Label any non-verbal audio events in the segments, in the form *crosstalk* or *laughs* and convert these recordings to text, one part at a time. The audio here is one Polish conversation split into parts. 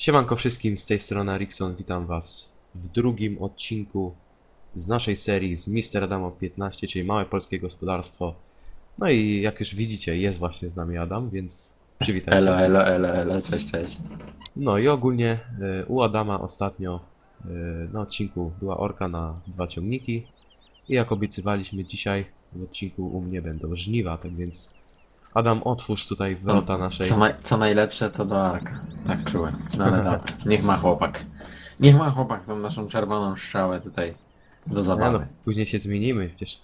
Siemanko wszystkim, z tej strony Rickson, witam was w drugim odcinku z naszej serii z Mr. Adamo 15, czyli Małe Polskie Gospodarstwo. No i jak już widzicie, jest właśnie z nami Adam, więc przywitajcie. Elo, elo, elo, elo, cześć, cześć. No i ogólnie y, u Adama ostatnio y, na odcinku była orka na dwa ciągniki i jak obiecywaliśmy dzisiaj w odcinku u mnie będą żniwa, tak więc Adam otwórz tutaj wrota naszej... Co, ma, co najlepsze to do Arka. Tak czułem. No ale dobra, niech ma chłopak. Niech ma chłopak tą naszą czerwoną strzałę tutaj do Nie no, zabawy. później się zmienimy przecież.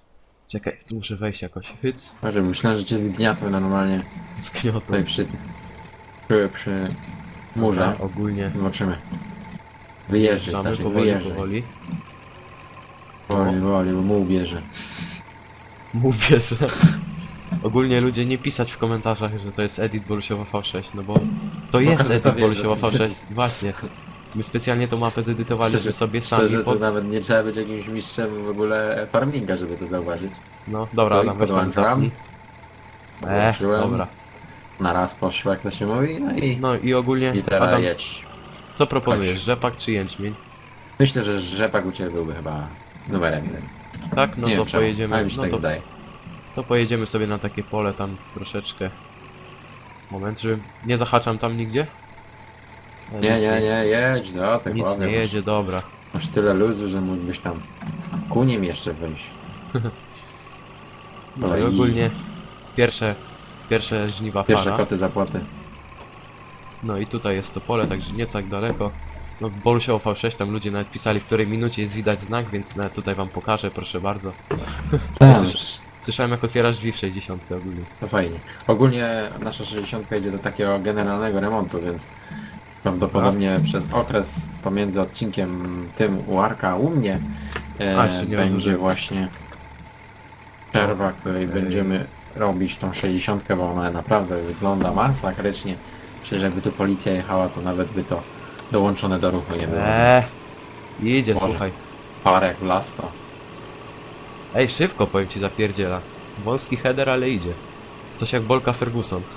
Czekaj, tu muszę wejść jakoś. Hyc, Patrz, myślałem, że cię zgniatły normalnie zgniotą. tutaj przy, przy, przy murze. Ogólnie Zobaczymy. Wyjeżdżaj, Wjeżdżamy Stasiek, powoli, wyjeżdżaj. powoli. Powoli, powoli, bo mu ubierze. Mówię, że... Ogólnie ludzie nie pisać w komentarzach, że to jest edit Bolusiowa V6, no bo to jest każdy to edit wie, Bolusiowa że to jest V6, właśnie. My specjalnie tą mapę zedytowaliśmy sobie sami Szczerze, to pod... nawet nie trzeba być jakimś mistrzem w ogóle farminga, żeby to zauważyć. No, dobra, To i weź tam podłączam. zapnij. E, Podłączyłem. dobra. Na raz poszło, jak to się mówi, no i, No i ogólnie, i teraz Adam, jedź. co proponujesz, rzepak czy jęczmień? Myślę, że rzepak u Ciebie byłby chyba numerem jeden. Tak, no nie to wiem czemu, pojedziemy, ale mi się no tak to, wydaje. To pojedziemy sobie na takie pole tam troszeczkę. Moment, że nie zahaczam tam nigdzie? E, Nie, nic nie, nie, jedź, do tego. Nic nie jedzie, dobra. Masz tyle luzu, że mógłbyś tam ku nim jeszcze wyjść. *laughs* No No i ogólnie pierwsze, pierwsze żniwa Pierwsze fara. koty za płoty. No i tutaj jest to pole, także nie tak daleko. No Bolusiowo V6, tam ludzie nawet pisali w której minucie jest widać znak, więc nawet tutaj wam pokażę, proszę bardzo. Tak, *laughs* Słysz- Słyszałem jak otwierasz drzwi w 60 ogólnie. to fajnie. Ogólnie nasza 60 idzie do takiego generalnego remontu, więc prawdopodobnie przez okres pomiędzy odcinkiem tym u Arka, a u mnie e, A, jeszcze nie będzie właśnie przerwa, której będziemy robić tą 60, bo ona naprawdę wygląda masakrycznie. Przecież jakby tu policja jechała, to nawet by to dołączone do ruchu nie było. Eee. więc Idzie, Może. słuchaj. Parę jak w las to. Ej, szybko powiem ci zapierdziela. Wąski header, ale idzie. Coś jak Bolka Ferguson. *laughs*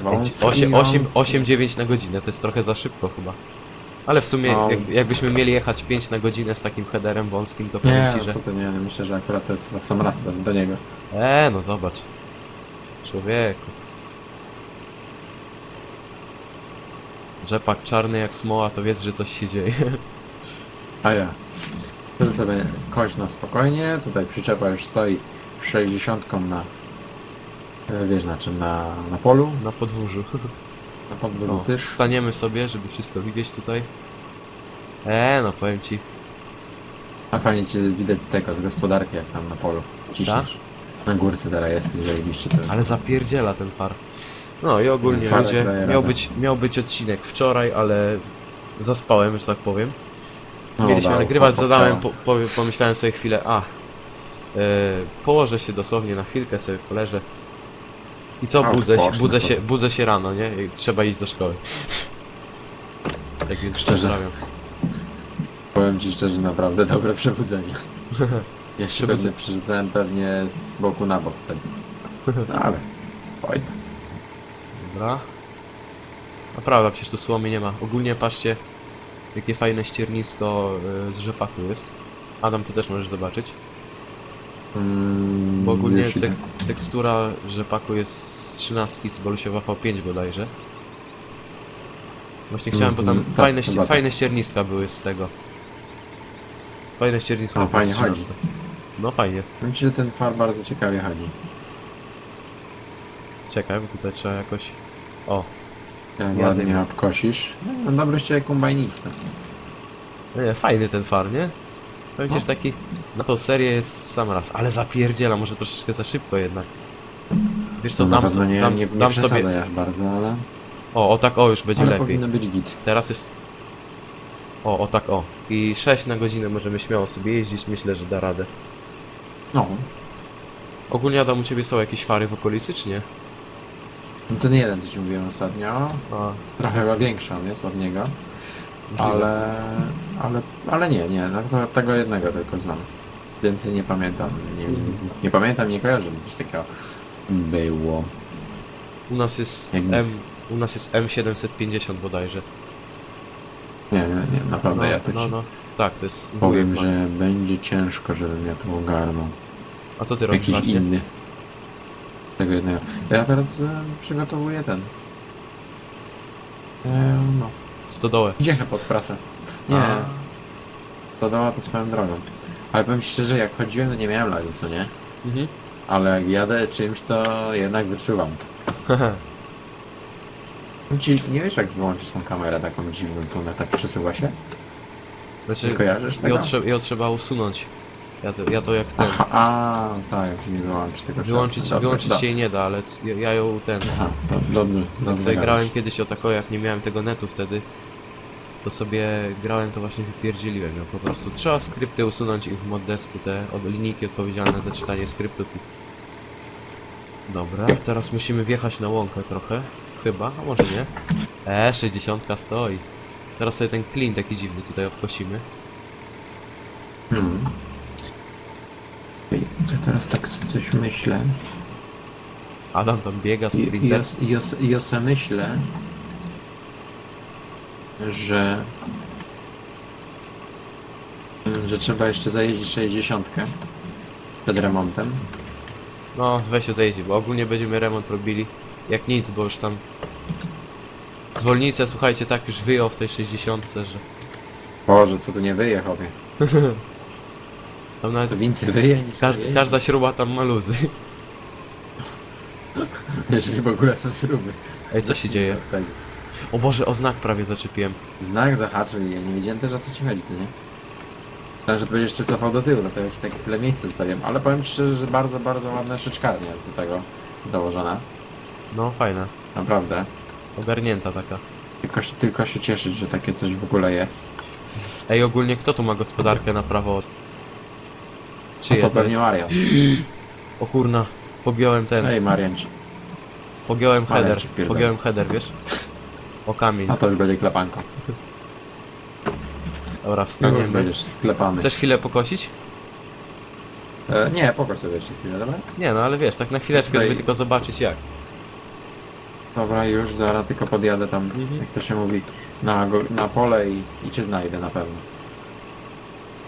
Wąski, 8, 8, wąski. 8, 9 na godzinę, to jest trochę za szybko chyba. Ale w sumie, No. jak, jakbyśmy mieli jechać 5 na godzinę z takim headerem wąskim, to powiem Nie, ci, no że... co ty, nie, no myślę, że akurat to jest chyba w sam raz do, do niego. Eee, no zobacz. Człowieku. Rzepak czarny jak smoła, to wiedz, że coś się dzieje. *laughs* A ja. Tu sobie kość na spokojnie, tutaj przyczepa już stoi 60 na... e, Wiesz na czym, na, na polu, Na podwórzu. na podwórzu No, też. staniemy sobie, żeby wszystko widzieć tutaj. Eee, no powiem ci. A fajnie cię widać z tego, z gospodarki jak tam na polu ciśniesz. Na górce teraz jest, zajebiście to. Ale zapierdziela ten far. No i ogólnie Farek ludzie, miał być, miał być odcinek wczoraj, ale zaspałem, że tak powiem. No, Mieliśmy nagrywać, po- zadałem, po- po, po, pomyślałem sobie chwilę, a, e, położę się dosłownie na chwilkę, sobie poleżę. I co, A, budzę, się, budzę, sobie. się, budzę się rano, nie? I trzeba iść do szkoły. *laughs* Tak więc Szczerze. pozdrawiam. Powiem ci szczerze, naprawdę dobre przebudzenie. *laughs* Ja się pewnie przerzucałem pewnie z boku na bok wtedy. No *laughs* ale, oj. Dobra. Prawda, przecież tu słomy nie ma. Ogólnie patrzcie, jakie fajne ściernisko e, z rzepaku jest. Adam, ty też możesz zobaczyć. Mm, Bo ogólnie tek tekstura rzepaku jest z 13 z Bolusiowa V5 bodajże. Właśnie chciałem, bo tam tak, fajne, tak. fajne ścierniska były z tego. Fajne ściernisko A, było z fajnie chodzi. 13. No fajnie. Myślę, że ten far bardzo ciekawie chodzi. Czekaj, bo tutaj trzeba jakoś... O, Jadę. ładnie obkosisz. No, dobry ściek kombajnista. nie, fajny ten far, nie? Ci, No. taki na tą serię jest w sam raz, ale zapierdziela, może troszeczkę za szybko jednak. Wiesz co, No, na dam, pewno so, nie, dam, nie, nie dam sobie... przesadzaj aż bardzo, ale, O, o tak, o, już będzie ale lepiej. powinno być git. Teraz jest... O, o tak, o. I 6 na godzinę możemy śmiało sobie jeździć, myślę, że da radę. No, Ogólnie Adam, u Ciebie są jakieś fary w okolicy, czy nie? No ten jeden, co ci mówiłem ostatnio, A, trochę chyba większy on jest od niego, ale, ale, ale nie, nie, no tego jednego tylko znam. Więcej nie pamiętam, nie, nie pamiętam, nie kojarzę, coś takiego było. U nas jest Jak M, nic. U nas jest M750 bodajże. Nie, nie, nie, naprawdę No, ja to no, ci no. Tak, to jest powiem, wujek ma. że będzie ciężko, żebym ja to ogarnął. A co ty robisz Jakiś właśnie? inny. Tego jednego. Ja teraz e, przygotowuję ten. E, no. Stodołę. Dziechę pod prasę. Nie. A. To dała to swoją drogą. Ale powiem szczerze, jak chodziłem, to nie miałem lagu, co nie? Mhm. Ale jak jadę czymś, to jednak wyczuwam. *laughs* Ci, nie wiesz jak wyłączyć tą kamerę taką dziwną, co ona tak przesuwa się? Znaczy, Nie kojarzysz tego? ją, trzeba, ją trzeba usunąć. Ja to, ja to jak ten. Aha, a, tak, nie wyłączy tego Wyłączyć, Dobra, wyłączyć dobra. się jej nie da, ale c- ja, ja ją ten. Aha, to dobrze, Jak dobrze. sobie grałem kiedyś o tako, jak nie miałem tego netu wtedy, to sobie grałem, to właśnie wypierdzieliłem ją po prostu. Trzeba skrypty usunąć i w moddesku te od linijki odpowiedzialne za czytanie skryptów. I... Dobra, teraz musimy wjechać na łąkę trochę. Chyba, a może nie. E, 60 stoi. Teraz sobie ten klin taki dziwny tutaj obkosimy. Hmm. Ej, to teraz tak sobie coś myślę. Adam tam biega, sprinter. ja, s- ja, s- ja se myślę, że że trzeba jeszcze zajeździć 60 przed remontem. No, weź się zejdzie, bo ogólnie będziemy remont robili. Jak nic, bo już tam... Zwolnicę, słuchajcie, tak już wyjął w tej 60, że... Boże, co tu nie wyje, chłopie. *laughs* Tam nawet więcej wyje niż Każd, wyje. każda śruba tam ma luzy. *laughs* Jeżeli w ogóle są śruby. Ej, co się *laughs* dzieje? Tak. O Boże, o znak prawie zaczepiłem. Znak zahaczył i ja nie wiedziałem też o co ci chodzi, co nie? Myślałem, że to będziesz jeszcze cofał do tyłu, dlatego ci tak tyle miejsca zostawiam. Ale powiem ci szczerze, że bardzo, bardzo ładna szyczkarnia do tego założona. No, fajna. Naprawdę. Ogarnięta taka. Tylko się, tylko się cieszyć, że takie coś w ogóle jest. Ej, ogólnie kto tu ma gospodarkę na prawo? No Czyje to pewnie? Marian. O kurna, pogiąłem ten, Ej, Marianci. pogiąłem Marian header, pierdolę. pogiąłem header, wiesz? O kamień. No to już będzie klepanko. Dobra, No już wstaniemy. będziesz sklepany. Chcesz chwilę pokosić? E, nie, pokoż sobie jeszcze chwilę, dobra? Nie, no ale wiesz, tak na chwileczkę, Tutaj- żeby tylko zobaczyć jak. Dobra, już zaraz tylko podjadę tam, Mhm. jak to się mówi, na, go- na pole i, i cię znajdę na pewno.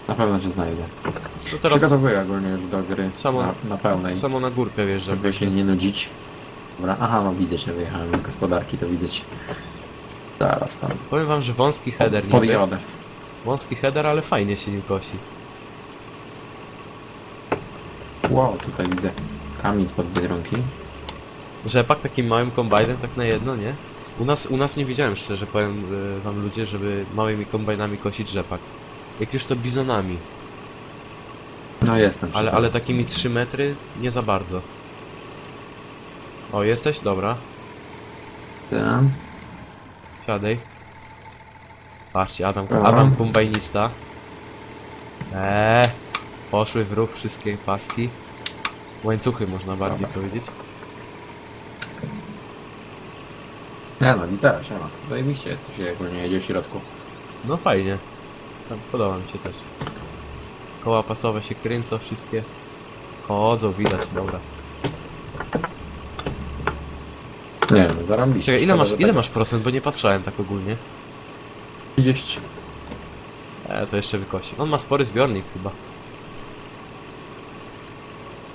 Na pewno cię znajdę. To teraz Przygotowuję ogólnie już do gry Samo- na, na pełnej, samo na górkę wjeżdżam. żeby się nie nudzić. Dobra, aha, no widzę cię, wyjechałem z gospodarki, to widzę cię. Zaraz tam. Powiem wam, że wąski header niby. Podjadę. Wąski header, ale fajnie się nim kosi. Wow, tutaj widzę kamień spod Biedronki. Rzepak takim małym kombajnem tak na jedno, nie? U nas, u nas nie widziałem szczerze, powiem y, wam ludzie, żeby małymi kombajnami kosić rzepak. Jak już to bizonami, No jestem. ale, ale takimi 3 metry nie za bardzo. O, jesteś? Dobra, Tam. siadaj. Patrzcie, Adam. Adam kombajnista. Eee, poszły w ruch wszystkie paski. Łańcuchy można bardziej Dobra. powiedzieć. Nie no, gitara, siema. Zajebiście, tu się ogólnie jedzie w środku. No fajnie. Tam Podoba mi się też. Koła pasowe się kręcą wszystkie. Chodzą, widać, dobra. Nie no, zarobiście. Czekaj, ile Szkoda, masz, że ile tak- masz procent, bo nie patrzałem tak ogólnie. 30. E, to jeszcze wykosi. On ma spory zbiornik chyba.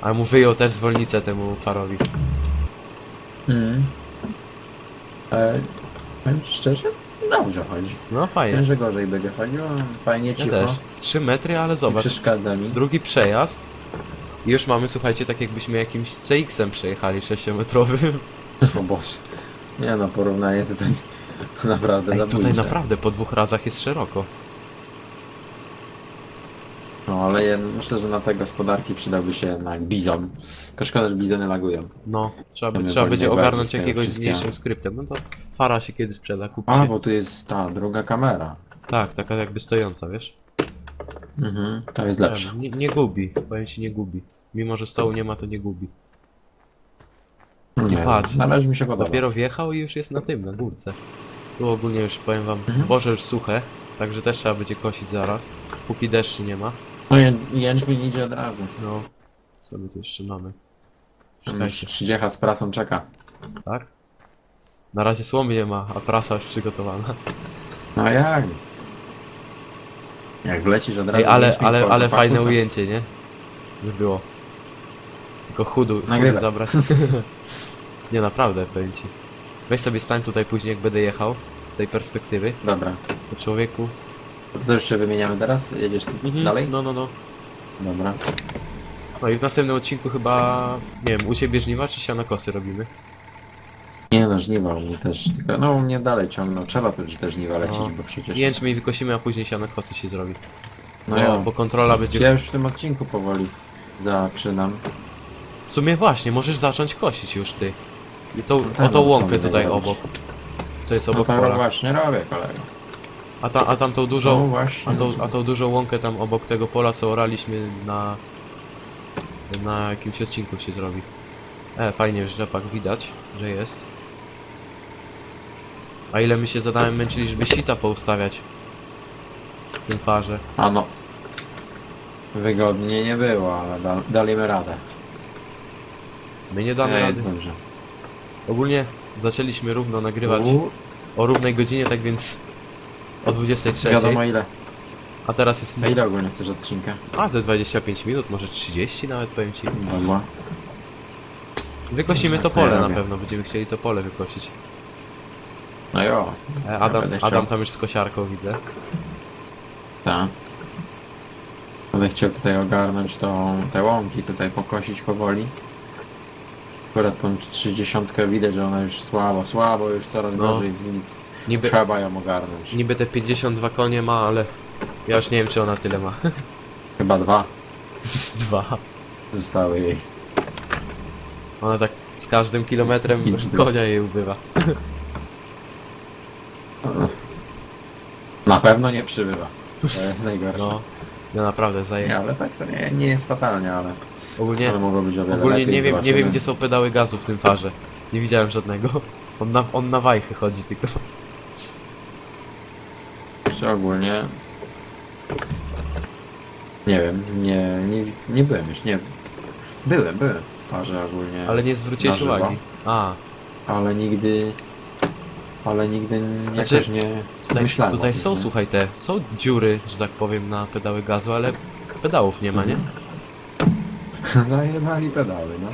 Ale mu wyjął też zwolnicę temu farowi. Mhm. E, powiem ci szczerze, dobrze chodzi. No fajnie. Wiem, że gorzej będzie chodził, fajnie Ja cicho. też. 3 metry, ale Nie zobacz. przeszkadza mi. Drugi przejazd. I już mamy, słuchajcie, tak jakbyśmy jakimś CX-em przejechali 6-metrowym. O Boże. Nie no, porównanie tutaj *laughs* naprawdę Ej, zabójcze. tutaj naprawdę po dwóch razach jest szeroko. No ale ja myślę, że na te gospodarki przydałby się jednak bizon. Tylko szkoda, że bizony lagują. No, trzeba, by, trzeba będzie ogarnąć jakiegoś z mniejszym skryptem. No to fara się kiedy sprzeda, kupi A, się. bo tu jest ta druga kamera. Tak, taka jakby stojąca, wiesz? Mhm, to jest lepsze. Nie, nie gubi, powiem ci nie gubi. Mimo, że stołu nie ma, to nie gubi. Nie, patrz. Na razie mi się podoba. Dopiero wjechał i już jest na tym, na górce. Tu ogólnie już powiem wam, Mhm. zboże już suche, także też trzeba będzie kosić zaraz. Póki deszczu nie ma. No ję- jęczmień idzie od razu. No, co my tu jeszcze mamy? Już Czekajcie, 30 z prasą czeka. tak? Na razie słomy nie ma, a prasa już przygotowana. No jak? Jak wlecisz od razu... Ej, ale, jęczmień ale, po ale fajne ujęcie, nie? Już było. Tylko chudu, chudu Nagrywaj. zabrać. *laughs* nie, naprawdę, powiem ci. Weź sobie stań tutaj później, jak będę jechał, z tej perspektywy, Dobra. do człowieku. To co jeszcze wymieniamy teraz? Jedziesz dalej? No, no, no. Dobra. No i w następnym odcinku chyba, nie wiem, u ciebie żniwa czy sianokosy robimy? Nie no, żniwa u mnie też, tylko no u mnie dalej ciągną. Trzeba tu te żniwa lecieć, No. bo przecież... Jęczmień wykosimy, a później sianokosy się zrobi. No bo, ja. bo kontrola będzie... Ja już w tym odcinku powoli zaczynam. W sumie właśnie, możesz zacząć kosić już ty. I tą, No tak, o tą no, co łąkę my tutaj robić? obok. Co jest No obok to pola. właśnie robię, kolego. A, ta, a tam tą No dużą... właśnie. A tą, a tą dużą łąkę tam obok tego pola, co oraliśmy na... Na jakimś odcinku się zrobi. E, fajnie, że rzepak widać, że jest. A ile my się zadałem męczyli, żeby sita poustawiać. W tym farze. A no. Wygodnie nie było, ale da, daliśmy radę. My nie damy Ej, rady. jest dobrze. Ogólnie zaczęliśmy równo nagrywać U, o równej godzinie, tak więc o 23. wiadomo ile. A teraz jest... A ile ogólnie chcesz odcinka? A, ze 25 minut, może 30 nawet powiem ci. Dobra. Wykosimy Tak to pole na pewno, będziemy chcieli to pole wykosić. No jo. E, Adam, chciał. Adam tam już z kosiarką widzę. Tak. Będę chciał tutaj ogarnąć tą, te łąki, tutaj pokosić powoli. Akurat tą 30 widać, że ona już słabo, słabo, już coraz No. gorzej, więc Niby, trzeba ją ogarnąć. niby te 52 konie ma, ale ja już nie wiem czy ona tyle ma. *laughs* Chyba dwa Dwa. zostały jej. Ona tak z każdym kilometrem konia jej ubywa. Na pewno nie przybywa. To *laughs* jest najgorsze. No, no naprawdę Nie, zaje. ale tak to nie, nie jest fatalnie, ale, Ogólnie, ale mogło być o wiele ogólnie lepiej. nie wiem, nie zobaczymy. wiem gdzie są pedały gazu w tym farze. Nie widziałem żadnego. On na, on na wajchy chodzi tylko. Czy ogólnie... Nie wiem, nie, nie, nie byłem już, nie Byłem, byłem w parze ogólnie, ale, Ale nie zwróciłeś Na żywo. uwagi. A, nigdy... Ale nigdy Znaczy, jakoś nie Tutaj, myślałem. tutaj o tym, są, nie? słuchaj, te, są dziury, że tak powiem, na pedały gazu, ale pedałów nie ma, nie? *laughs* Zajebali pedały, no.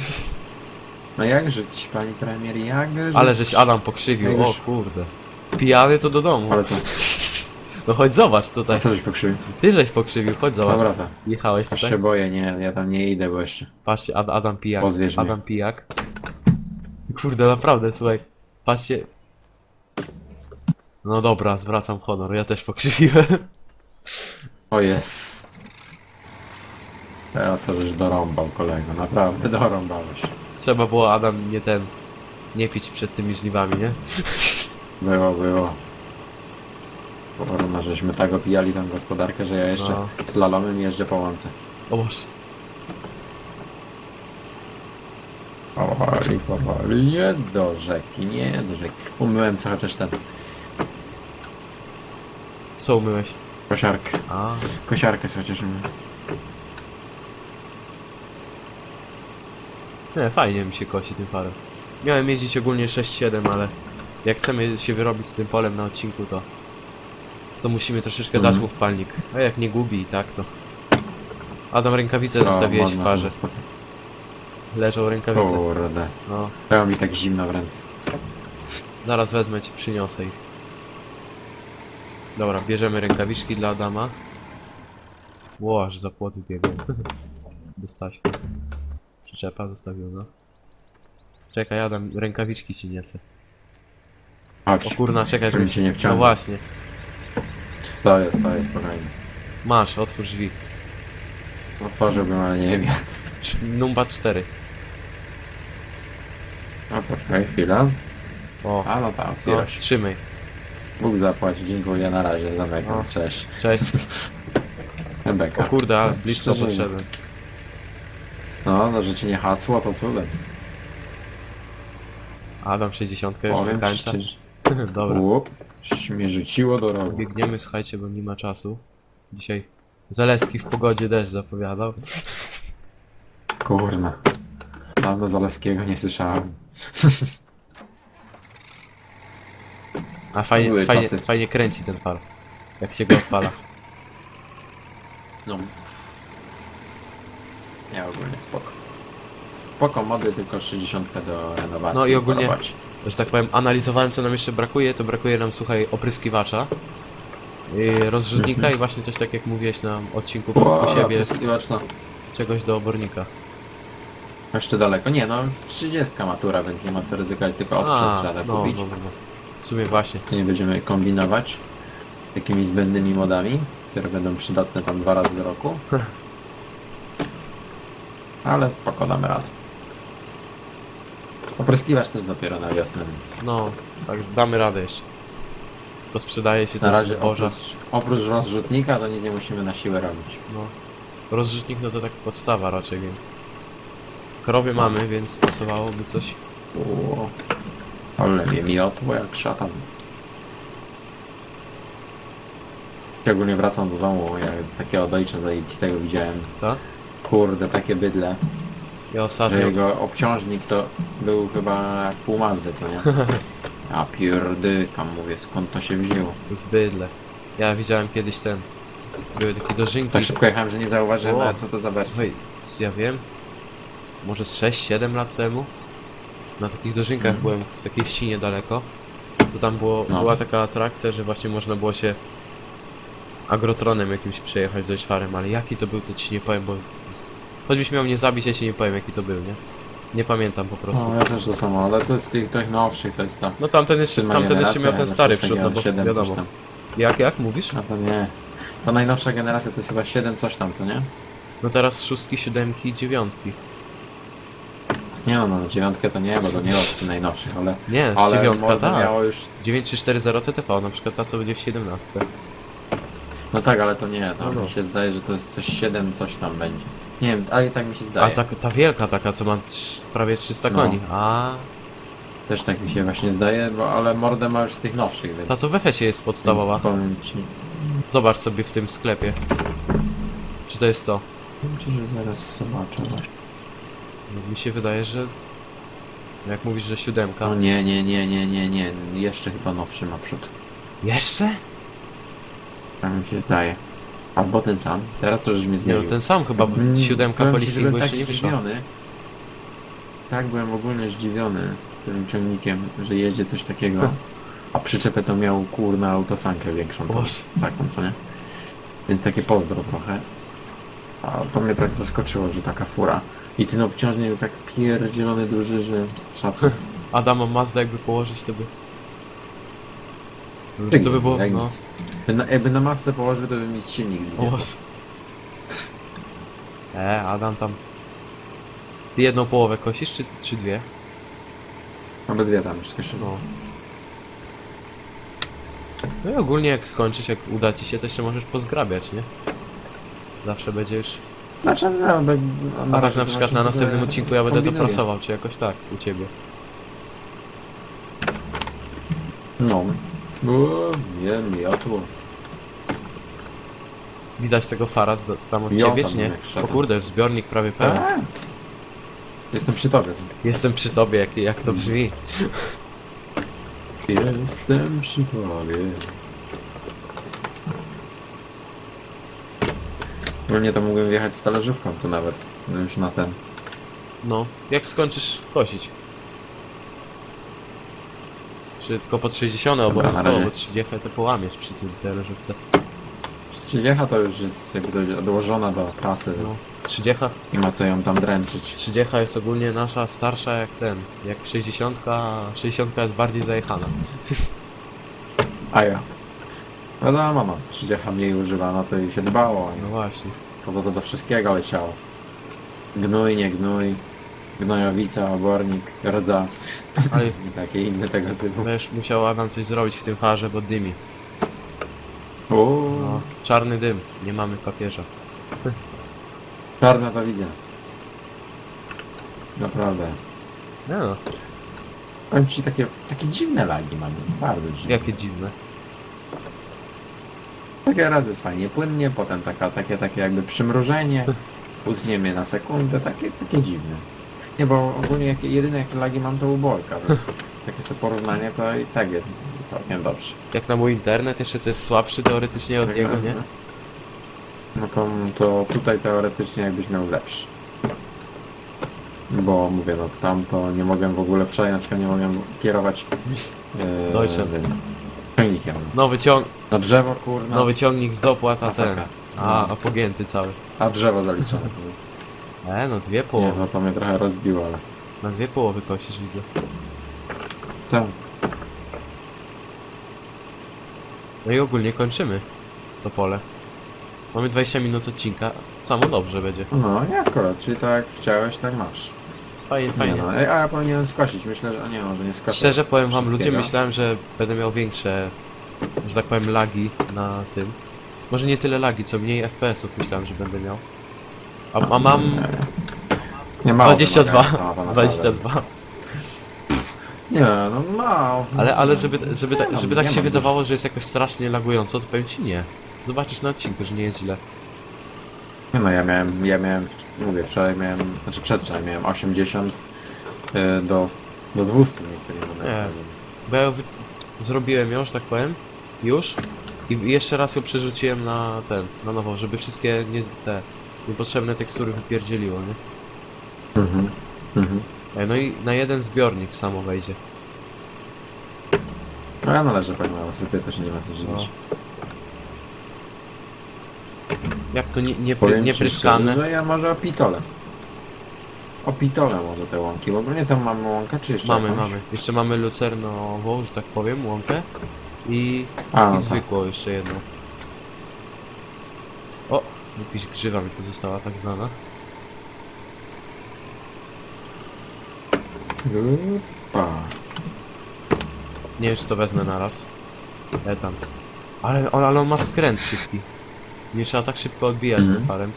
No jak żyć, pani premier, jak żyć? Ale żeś Adam pokrzywił, o kurde. Pijany to do domu. Ale to, No chodź zobacz a tutaj. co żeś pokrzywił? Ty żeś pokrzywił, chodź zobacz. Dobra, to. Jechałeś Aż tutaj. się boję, nie, ja tam nie idę, bo jeszcze. Patrzcie, Ad Adam Pijak. Pozwierz mnie. Adam Pijak. Kurde, naprawdę, słuchaj. Patrzcie. No dobra, zwracam honor, ja też pokrzywiłem. O jest. Ja to żeś dorąbał kolego, naprawdę dorąbałeś. Trzeba było Adam nie ten... Nie pić przed tymi żniwami, nie? Było, było. Kurna, żeśmy tak opijali tą gospodarkę, że ja jeszcze No. z lalomem jeżdżę po łące. O Boże. Powoli, powoli, nie do rzeki, nie do rzeki. Umyłem co chociaż ten, Co umyłeś? kosiarkę. A, Kosiarkę sobie chociaż umyłem. Nie, fajnie mi się kosi tym parem. Miałem jeździć ogólnie 6-7, ale jak chcemy się wyrobić z tym polem na odcinku, to to musimy troszeczkę Mhm. dać mu w palnik. A jak nie gubi i tak, to... Adam, rękawice O, zostawiłeś w można farze. Leżą rękawice. Kurde, No, to mi tak zimno w ręce. zaraz wezmę ci, przyniosę ich. Dobra, bierzemy rękawiczki dla Adama. Ło, aż za płoty biegłem. *laughs* Dostać. Przyczepa zostawiona. Czekaj, Adam, rękawiczki ci niesę. Chodź, O kurna, czekaj, Żebym żeby- cię nie No wciągnął. właśnie. To jest, to jest spokojnie. Masz, otwórz drzwi. Otworzyłbym, ale nie wiem jak. Cz- Numba 4. No poczekaj chwilę. O, A no tak, no, otwierasz. trzymaj. Bóg zapłać, dziękuję, na razie, zamykam, No. cześć. Cześć. *laughs* O Beka. kurde, ale blisko Przeżyję. podszedłem. No, no, że ci nie hacło, to cudem. Adam 60 już Powiem ci wykańcza. szczerze. *laughs* Dobra. Łup, mnie rzuciło do rogu. Biegniemy, słuchajcie, bo nie ma czasu. Dzisiaj Zaleski w pogodzie deszcz zapowiadał. Kurna. Dawno Zaleskiego nie słyszałem. A fajnie, Były fajnie, czasy. fajnie kręci ten far. Jak się go odpala. No. Ja ogólnie spoko. Spoko mody, tylko 60 do renowacji. No i ogólnie-. Że tak powiem, analizowałem co nam jeszcze brakuje, to brakuje nam, słuchaj, opryskiwacza, yy, rozrzutnika i właśnie coś tak jak mówiłeś na odcinku O, u siebie, no. czegoś do obornika. Jeszcze daleko. Nie no, 30 matura, więc nie ma co ryzykować, tylko osprzęt A, trzeba no, kupić. no, no, no. W sumie właśnie. Tu nie będziemy kombinować jakimiś zbędnymi modami, które będą przydatne tam dwa razy do roku. *laughs* Ale spoko damy radę. Opryskiwacz też dopiero na wiosnę, więc No, tak damy radę jeszcze. To sprzedaje się na to razie zboża. oprócz, oprócz rozrzutnika to nic nie musimy na siłę robić. No. Rozrzutnik no to tak podstawa raczej, więc... Krowy mamy, więc pasowałoby coś. Uuu. Ale mnie miotło jak szatan. Szczególnie wracam do domu, ja takiego dojcza zajebistego widziałem. Tak? Kurde, takie bydle. Że ostatnio... jego obciążnik to był chyba jak pół Mazdy, co nie? *laughs* A pierdykam, mówię, skąd to się wzięło? Jest bydle. Ja widziałem kiedyś ten... Były takie dożynki. Tak szybko jechałem, że nie zauważyłem O, nawet co to za wersja. Słuchaj, ja wiem, może z 6-7 lat temu na takich dożynkach Mhm. byłem w takiej ścinie daleko. To tam było, No. była taka atrakcja, że właśnie można było się agrotronem jakimś przejechać do czwarem, ale jaki to był, to ci nie powiem, bo z... choćbyś miał mnie zabić, ja ci nie powiem jaki to był, nie? Nie pamiętam po prostu. No ja też to samo, ale to jest tych, tych nowszych, to jest tam. No tamten jeszcze, siódma tamten jeszcze miał generacja, ten stary przód, no bo 7 coś wiadomo. tam. Jak, jak mówisz? A to nie. To najnowsza generacja to jest chyba 7 coś tam, co nie? No teraz szóstki, siódemki, dziewiątki. Nie no, no dziewiątkę to nie, bo to nie od tych najnowszych, ale... Nie, Ale dziewiątka, tak. miało już... 9340 TTV, na przykład ta co będzie w 17. No tak, ale to nie, to No, no. mi się zdaje, że to jest coś 7 coś tam będzie. Nie wiem, ale tak mi się A zdaje. ta, ta wielka taka, co ma trz- prawie 300 No. koni. A Też tak mi się właśnie zdaje, bo ale mordę ma już z tych nowszych, więc... ta co w efesie jest podstawowa. Więc powiem ci... Zobacz sobie w tym sklepie. Czy to jest to? Powiem ci, że zaraz zobaczę właśnie. No, mi się wydaje, że... Jak mówisz, że siódemka. No nie, nie, nie, nie, nie, nie. Jeszcze chyba nowszy ma przód. Jeszcze? Tak mi się zdaje. Albo ten sam. Teraz to już mnie Nie zmienił. no, ten sam chyba, bo Mm, siódemka powiem po ci, że byłem jeszcze tak nie wyszła. zdziwiony. Tak, byłem ogólnie zdziwiony tym ciągnikiem, że jedzie coś takiego. A przyczepę to miał kurna autosankę większą. Boże. taką, co nie? Więc takie pozdro trochę. A to mnie tak zaskoczyło, że taka fura. I ten obciążnik był tak pierdzielony duży, że szacun. *laughs* Adama Mazda jakby położyć, to by... To by było, Jak no... By na, jakby na masę położył, to by mi silnik zbił. O. E, Adam tam... Ty jedną połowę kosisz, czy, czy dwie? Obydwie tam już skończyły. No. No i ogólnie jak skończysz, jak uda ci się, to jeszcze możesz pozgrabiać, nie? Zawsze będzie już... Znaczy, no, by, A tak na przykład na następnym odcinku ja będę to prasował, czy jakoś tak, u ciebie. No. O, nie, miotło. Widać tego fara z, tam od Ja ciebie, tam czy nie? jak. O kurde, już zbiornik prawie pełen. A. Jestem przy tobie. Jestem przy tobie, jak, jak to brzmi. Jestem przy tobie. Ogólnie to mógłbym wjechać z talerzówką tu nawet. No Już na ten. No, jak skończysz kosić? Czy tylko pod 60 na obowiązkowo, razie. bo 30 to połamiesz przy tym teleżywce. Trzydziecha to już jest jakby do- dołożona do prasy, No, więc 30, nie ma co ją tam dręczyć. 30 jest ogólnie nasza starsza jak ten, jak 60, a 60 jest bardziej zajechana. A ja. No, trzydziecha mniej używana, to jej się dbało. No właśnie. To bo to do wszystkiego leciało. Gnój, nie gnój, gnojowica, obornik, rdza Ale i takie inne tego typu. będziesz musiał Adam coś zrobić w tym farze, bo dymi. Uuu, No, czarny dym, nie mamy papieża. czarne to widzę. Naprawdę. No, Powiem ci, takie, takie dziwne lagi mamy, bardzo dziwne. jakie dziwne. Takie raz jest fajnie płynnie, potem taka, takie, takie jakby przymrużenie, utniemy na sekundę, takie, takie dziwne. Nie, bo ogólnie jak, jedyne jakie lagi mam to ubolka, więc takie sobie porównanie to i tak jest całkiem dobrze. Jak na mój internet, jeszcze co jest słabszy teoretycznie od niego, nie? No to, to tutaj teoretycznie jakbyś miał lepszy. Bo mówię, no tam to nie mogłem w ogóle, wczoraj na przykład nie mogłem kierować yy, Deutschem. tym ciągnikiem. Nowy, ciąg, No drzewo kurna, nowy ciągnik z dopłat, a ten. Masakra. A, a pogięty cały. a drzewo zaliczone. E, no dwie Nie, połowy. no to mnie trochę rozbiło, ale... Na dwie połowy kosisz, widzę. Tak. No i ogólnie kończymy to pole. Mamy 20 minut odcinka. Samo dobrze będzie. No i akurat, czyli tak jak chciałeś, tak masz. Fajnie, Nie fajnie. no, ej, a ja powinienem skosić, myślę, że... a nie, może nie skoszę. Szczerze powiem wam, ludzie, wszystkiego. myślałem, że będę miał większe, że tak powiem, lagi na tym. Może nie tyle lagi, co mniej FPS-ów myślałem, że będę miał. A, a mam Nie mało 22. wymagająca mapa, naprawdę. 22. Nie, no mało. Ale, ale żeby, żeby, tak- Nie mam, żeby tak nie się mam wydawało, że jest jakoś strasznie lagująco, to powiem ci nie. Zobaczysz na odcinku, że nie jest źle. Nie no, ja miałem, ja miałem, mówię, wczoraj miałem, znaczy przedwczoraj miałem 80 y, do, do 200 niektórych. Nie. więc- Bo ja wy... zrobiłem ją, że tak powiem, już. I jeszcze raz ją przerzuciłem na ten, na nowo, żeby wszystkie nie, te niepotrzebne tekstury wypierdzieliło, nie? Mhm. Mhm. E, No i na jeden zbiornik samo wejdzie. No ja należę na osypie, to się nie ma co dziwić. No. Jak to nie, nie, Powiem nie ci pryskane? że ja może o pitole. O pitole może te łąki, w ogóle nie tam mamy łąkę, czy jeszcze Mamy, jakąś? mamy. Jeszcze mamy lucernową, że tak powiem, łąkę. I, A, i tak. zwykłą jeszcze jedną. O! Jakaś grzywa mi tu została tak znana. Upa. Nie wiem, czy to wezmę na raz. E tam. Ale, on- ale on ma skręt szybki. Nie trzeba tak szybko odbijać Mhm. tym farem.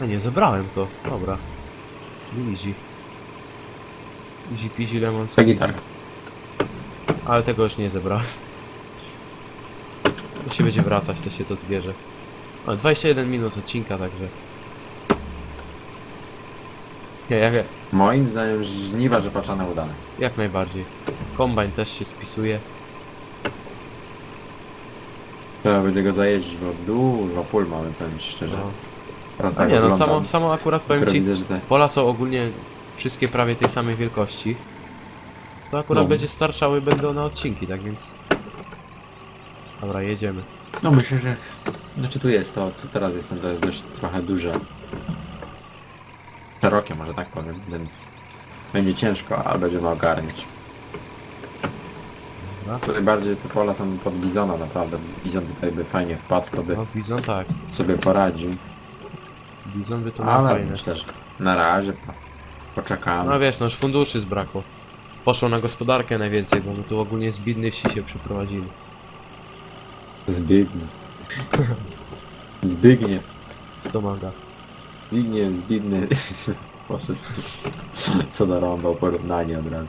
No nie, zebrałem to. Dobra. Easy. Easy peasy lemon To squeezy. gitar. Ale tego już nie zebrałem. To się będzie wracać, to się to zbierze. O, 21 minut odcinka, także... Nie, jak, Moim zdaniem żniwa rzepaczane udane. jak najbardziej. Kombajn też się spisuje. Trzeba będzie go zajeździć, bo dużo pól mamy, powiem ci szczerze. No. Teraz A tak nie, no samo, samo akurat powiem Dopiero ci, widzę, że te... pola są ogólnie wszystkie prawie tej samej wielkości. To akurat No. będzie starczały będą na odcinki, tak więc... Dobra, jedziemy. No myślę, że... Znaczy tu jest to, co teraz jestem, to jest dość trochę duże. Szerokie, może tak powiem, więc... Będzie ciężko, ale będziemy ogarniać. Dobra. Tutaj bardziej te pola są pod bizona, naprawdę. Bizon tutaj by fajnie wpadł, to by No, bizon tak. sobie poradził. Bizon by tu miał Ale fajne. myślę, że na razie po, poczekamy. No wiesz, no już funduszy zbrakło. Poszło na gospodarkę najwięcej, bo my tu ogólnie z wsi się przeprowadzili. Zbigniew. Zbigniew. Stomaga. Zbigniew, Zbigniew. Boże, co narąbał porównanie od razu.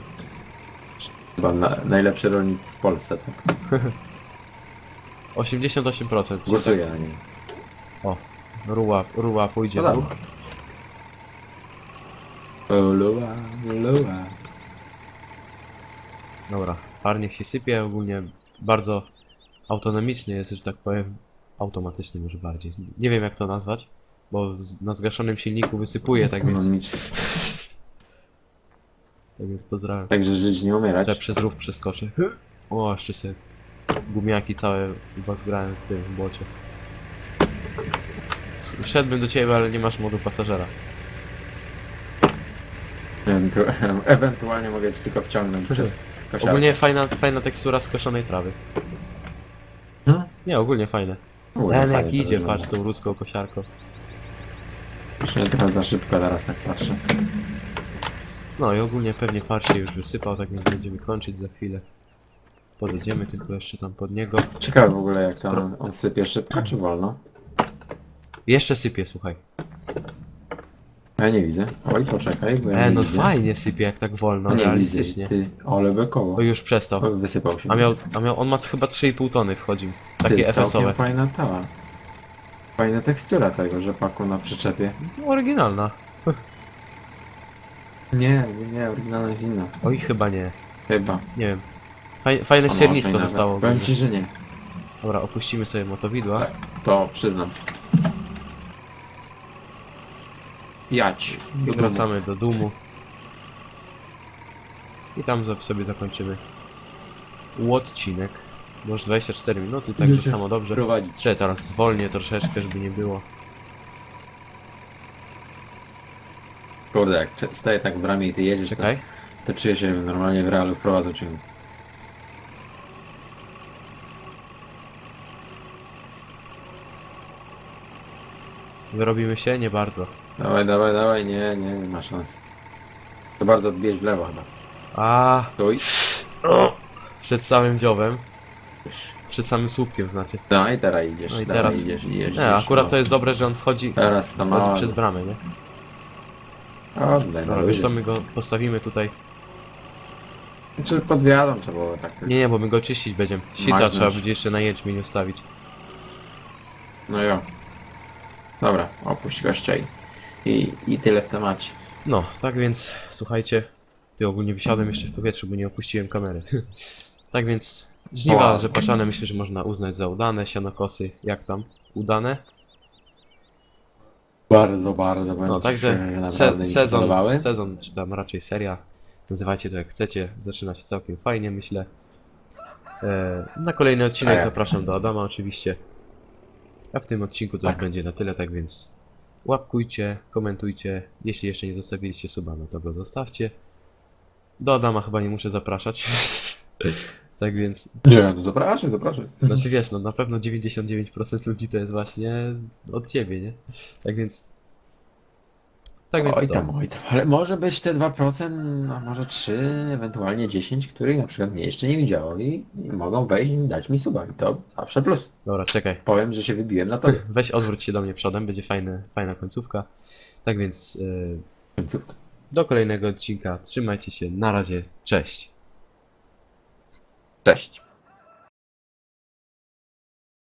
Chyba na, najlepszy rolnik w Polsce, tak? 88%. Głosuję na nim. O, ruła, ruła pójdzie. No ruch. dobra. Luła. Dobra, far niech się sypie, ogólnie bardzo autonomicznie jest, że tak powiem. Automatycznie może bardziej. Nie wiem jak to nazwać, bo z, na zgaszonym silniku wysypuje, tak więc, tak więc pozdrawiam. Także żyć nie umierać. Trzeba przez rów przeskoczy. O, jeszcze sobie gumiaki całe chyba zgrałem w tym błocie. Szedłbym do ciebie, ale nie masz modu pasażera. Ewentu *laughs* ewentualnie mogę ci tylko wciągnąć przez *laughs* kosiarkę. Ogólnie fajna, fajna tekstura skoszonej trawy. Nie, ogólnie fajne. Ten jak idzie, patrz tą ruską kosiarką. Jeszcze trochę za szybko teraz tak patrzę. No i ogólnie pewnie far się już wysypał, tak więc będziemy kończyć za chwilę. Podjedziemy tylko jeszcze tam pod niego. Ciekawe w ogóle jak tam on sypie szybko czy wolno? Jeszcze sypie, słuchaj. Ja nie widzę. Oj, poczekaj, bo ja E, nie no widzę. fajnie sypie, jak tak wolno, No nie realistycznie. widzę. Ty, ale bekowo. O, już przestał. Wysypał się. A miał, a miał, on ma chyba 3,5 tony wchodził. Ty, Takie całkiem FS-owe. fajna tała. Fajna tekstura tego rzepaku na przyczepie. No, oryginalna. Nie, nie, oryginalna jest inna. Oj, chyba nie. Chyba. Nie wiem. Faj, fajne A ściernisko może i zostało. nawet. Powiem ci, że nie. Dobra, opuścimy sobie motowidła. Tak, to przyznam. Jać. do wracamy do dumu. I tam za- sobie zakończymy odcinek. Może 24 minuty, także Wiecie, samo dobrze. Prowadzić. Czy teraz zwolnię troszeczkę, żeby nie było. Kurde, jak cze- staję tak w bramie i ty jedziesz, Czekaj. to, to czuję się normalnie w realu prowadzę ciąg. Wyrobimy się? Nie bardzo. Dawaj, dawaj, dawaj, nie, nie, nie ma szans. To bardzo odbijesz w lewo chyba. A, Stój. o, przed samym dziobem. Przed samym słupkiem znaczy. No i teraz idziesz, No i dawaj, teraz- idziesz, idziesz. Nie, akurat no. to jest dobre, że on wchodzi, Teraz to wchodzi mało. przez bramę, nie? Oddaj, Dobra, no wiesz co, my go postawimy tutaj. Czy pod wiadą trzeba było tak. Nie, nie, bo my go czyścić będziemy. Sita trzeba będzie jeszcze na jęczmień ustawić. No jo. Dobra, opuść gościa i, i, i tyle w temacie. No, tak więc, słuchajcie, ty ogólnie wysiadłem jeszcze w powietrzu, bo nie opuściłem kamery. *laughs* tak więc, żniwa O. rzepaczane myślę, że można uznać za udane, sianokosy, jak tam? Udane? Bardzo, bardzo No, będzie także naprawdę se mi się sezon, sezon, czy tam raczej seria, nazywajcie to jak chcecie, zaczyna się całkiem fajnie, myślę. E, na kolejny odcinek Tak. zapraszam do Adama oczywiście. A w tym odcinku to już Tak. będzie na tyle, tak więc łapkujcie, komentujcie. Jeśli jeszcze nie zostawiliście suba, no to go zostawcie. Do Adama chyba nie muszę zapraszać. *laughs* tak więc, Nie, no zapraszaj, zapraszaj. znaczy wiesz, no na pewno 99% ludzi to jest właśnie od ciebie, nie? Tak więc... Tak więc oj co? tam, oj tam. Ale może być te 2%, a może 3, ewentualnie 10, których na przykład mnie jeszcze nie widziało i, i mogą wejść i dać mi suba. I to zawsze plus. Dobra, czekaj. Powiem, że się wybiłem na tobie. Weź odwróć się do mnie przodem, będzie fajne, fajna końcówka. Tak więc yy, Końcówka. do kolejnego odcinka. Trzymajcie się. Na razie. Cześć. Cześć.